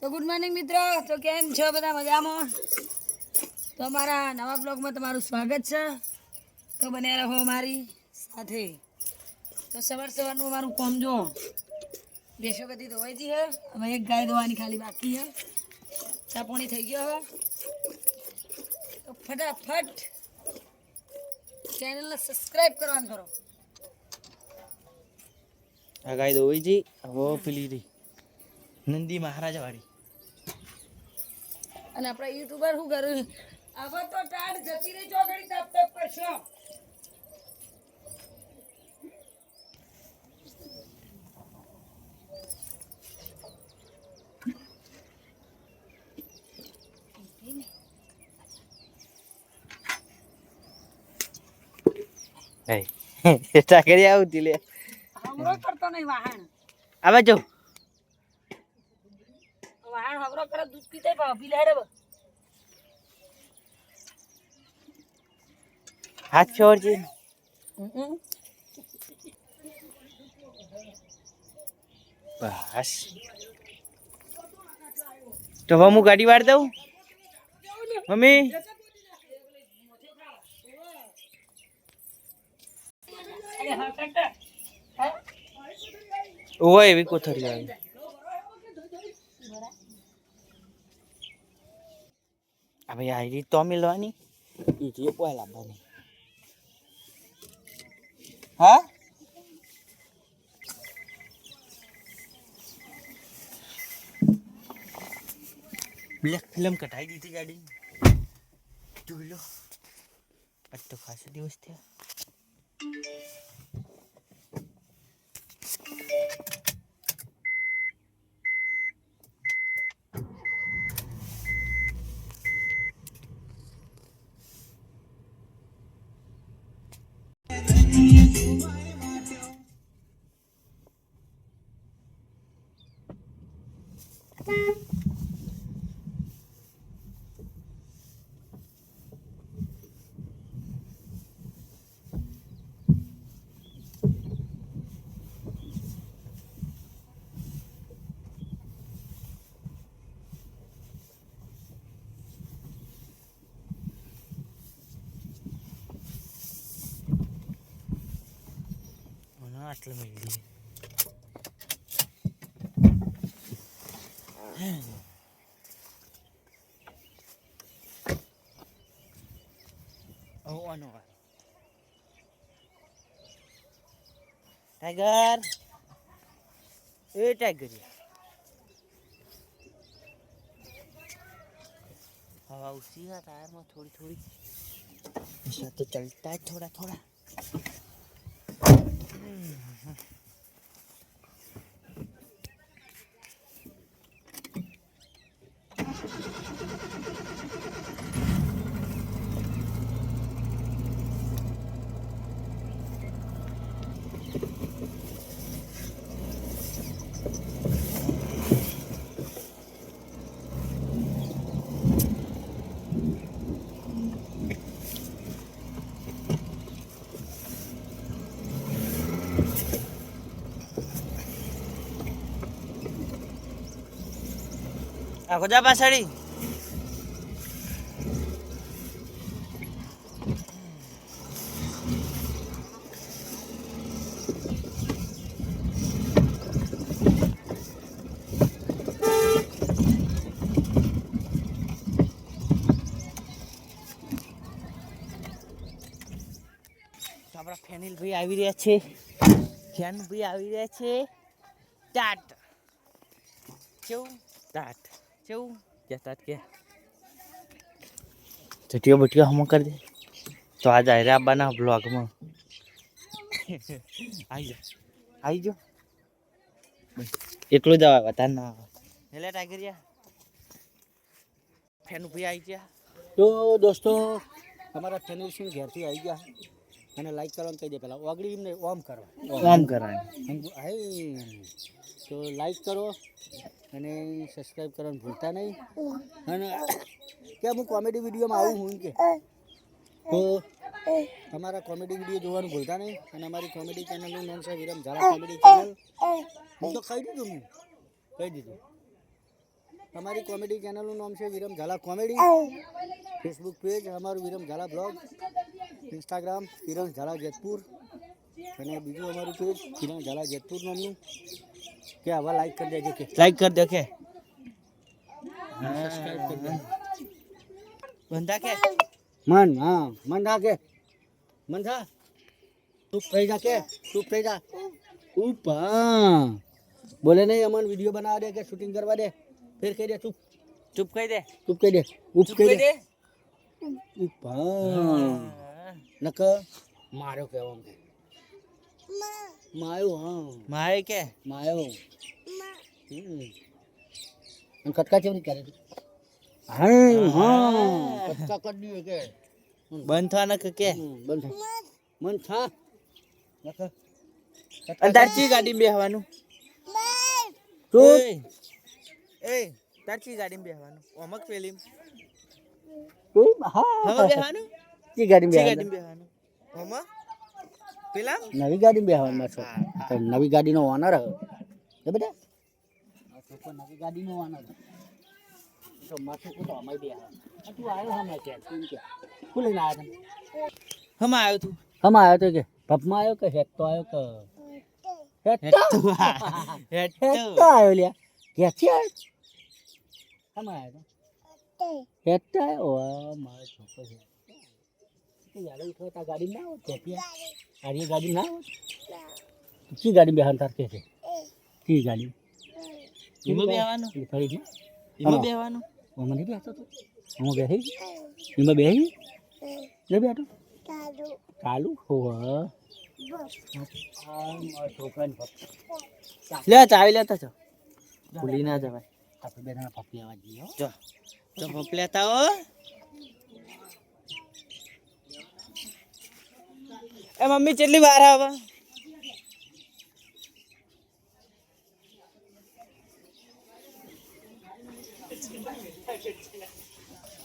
તો good morning મિત્રો. તો કેમ છો બધા મજામાં? તો અમારા નવા બ્લોગમાં તમારું સ્વાગત છે. તો બને રહો મારી સાથે. તો સવાર સવારનું અમારું કોમ જો બેસો બધી ધોવાઈ ગઈ હે હવે એક ગાય ધોવાની ખાલી બાકી હે ચા થઈ ગયો હે તો ફટાફટ ચેનલને સબસ્ક્રાઈબ કરવાનું કરો. આ ગાય ધોવાઈ જઈ હવે પેલી રહી. નંદી મહારાજા વાળી અને આપણા યુટ્યુબર શું કર્યું હવે તો ટાઢ જતી રહી ચોગડી તપ તપ કરશો. એટા કરી આવતી લે. હમરો કરતો નહીં વાહણ. આવે જો. વાહણ હગરો કરે દૂધ પીતે પી લે રે હાથ છોડજી. બસ. તો હવે હું ગાડી વાળ દઉં? મમ્મી? ઓય એવી કોથળી આવી. હવે આ રીત તો મિલવાની ઈ જે પોય લાવવાની હા બ્લેક ફિલ્મ કઢાઈ દીધી ગાડી જોઈ લો આજ તો ખાસો દિવસ થયા Astăzi mai bine. ઓ આનો વાર ટાઈગર એ ટાઈગર हवा उसी का टायर में थोड़ी थोड़ी ऐसा तो चलता है थोड़ा थोड़ा આખો જા પાછળી. આપણા ફેનિલ ભાઈ આવી રહ્યા છે. ફેન ભાઈ આવી રહ્યા છે. ટાટ કેવું? ટાટ કેવું કહેતા કે ચટીઓ બટીઓ હમ કરી દે તો આજ આયરા બના બ્લોગમાં આવી જા આવી જો એટલું જ આવે વધારે ના આવે એટલે ટાઈગરિયા ફેન ઊભી આવી ગયા તો દોસ્તો તમારા ચેનલ સિંહ ઘેરથી આવી ગયા અને લાઈક કરવાનું કહી દે પહેલાં ઓગળી ને ઓમ કરવા ઓમ કરવા તો લાઈક કરો અને સબસ્ક્રાઈબ કરવાનું ભૂલતા નહીં. અને કે હું કોમેડી વિડીયોમાં આવું હું કે. તો તમારા કોમેડી વીડિયો જોવાનું ભૂલતા નહીં. અને અમારી કોમેડી ચેનલનું નામ છે વિરમ ઝાલા કોમેડી ચેનલ હું તો કહી દીધું હું. કહી દીધું. અમારી કોમેડી ચેનલનું નામ છે Viram Jhala comedy Facebook page અમારું વિરમ ઝાલા બ્લોગ ઇન્સ્ટાગ્રામ વિરમ ઝાલા જેતપુર. અને બીજું અમારું પેજ વિરમ ઝાલા જેતપુર નામનું. કે આવા લાઈક કરી દેજો કે. લાઈક કર દો કે. બંધા કે? મન હા મન થા કે. મન થા ચૂપ થઈ જા કે? ચૂપ થઈ જા ઉપ બોલે નહીં અમન વીડિયો બનાવવા દે કે શૂટિંગ કરવા દે? ફેર કહી દે ચૂપ ચૂપ કહી દે. ચૂપ કહી દે. ઉપ કહી દે. ઉપ નક માર્યો કહેવા માયો હા. માય કે? માયો. હમ. અને કટકા કેવી કરે હા હા. કટકા કડ્યું કે બંધ થવા નક કે? બંધ મન થા ચી ગાડી બેહવાનું? એ તાર ચી ગાડી બેહવાનું? ઓમક પેલી ચૂપ હા. હવે બેહવાનું? ચી ગાડી ચી બેહવાનું? ગાડી બેહવાનું? ઓમાં પેલા? નવી ગાડી બેહવાનું છો. તો નવી ગાડીનો ઓનર હે. બેટા આ છોકરો નવી ગાડીનો ઓનર તો માથું તું આવ્યો હમણાં કે તું કે શું લઈને આવ્યો તમે હમ આવ્યો તું. હમ આવ્યો તો કે પપમાં આવ્યો કે હેઠ તો આવ્યો કે? હેઠ તો તો તો આવ્યો લ્યા. ક્યાંથી આવ્યો? હમ આવ્યો તો. આવ્યો? મારો છોકરો છે કે યાર ઉઠો તા ગાડી ના આરી ગાડી ના? કી ગાડી બેહાન તાર કે છે? કી ગાડી? એમાં બેહવાનું? ફરી ગઈ એમાં. બેહવાનું? હું મને બેસતો તો? હું. બેસી એમાં બેસી લે બેઠો. કાલુ કાલુ છોકરાને લે ચાવી લેતા છો. ભૂલી ના જવાય. આપણે બેના પપ્પી આવવા જઈએ જો. જો તો પપ લેતા હો. એ મમ્મી કેટલી વાર આવે?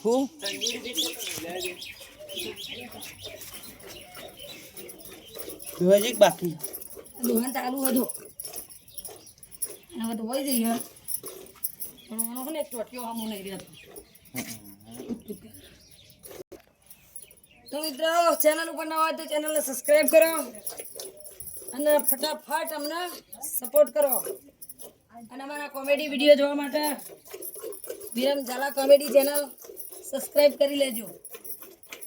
હું? હજી બાકી. દુકાન ચાલુ હતું હવે તો હોય જઈએ પણ આનો ને એક ટોટિયો સામું નહીં રહેતો. તો મિત્રો ચેનલ ઉપર ના હોય તો ચેનલને સબસ્ક્રાઈબ કરો અને ફટાફટ અમને સપોર્ટ કરો. અને અમારા કોમેડી વીડિયો જોવા માટે Viram Jhala comedy channel subscribe કરી લેજો.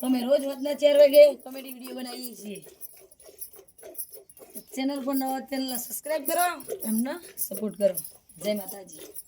અમે રોજ વધના ચાર વાગે કોમેડી વીડિયો બનાવીએ છીએ. ચેનલ પર નવા ચેનલ સબસ્ક્રાઈબ કરો એમને સપોર્ટ કરો. જય માતાજી.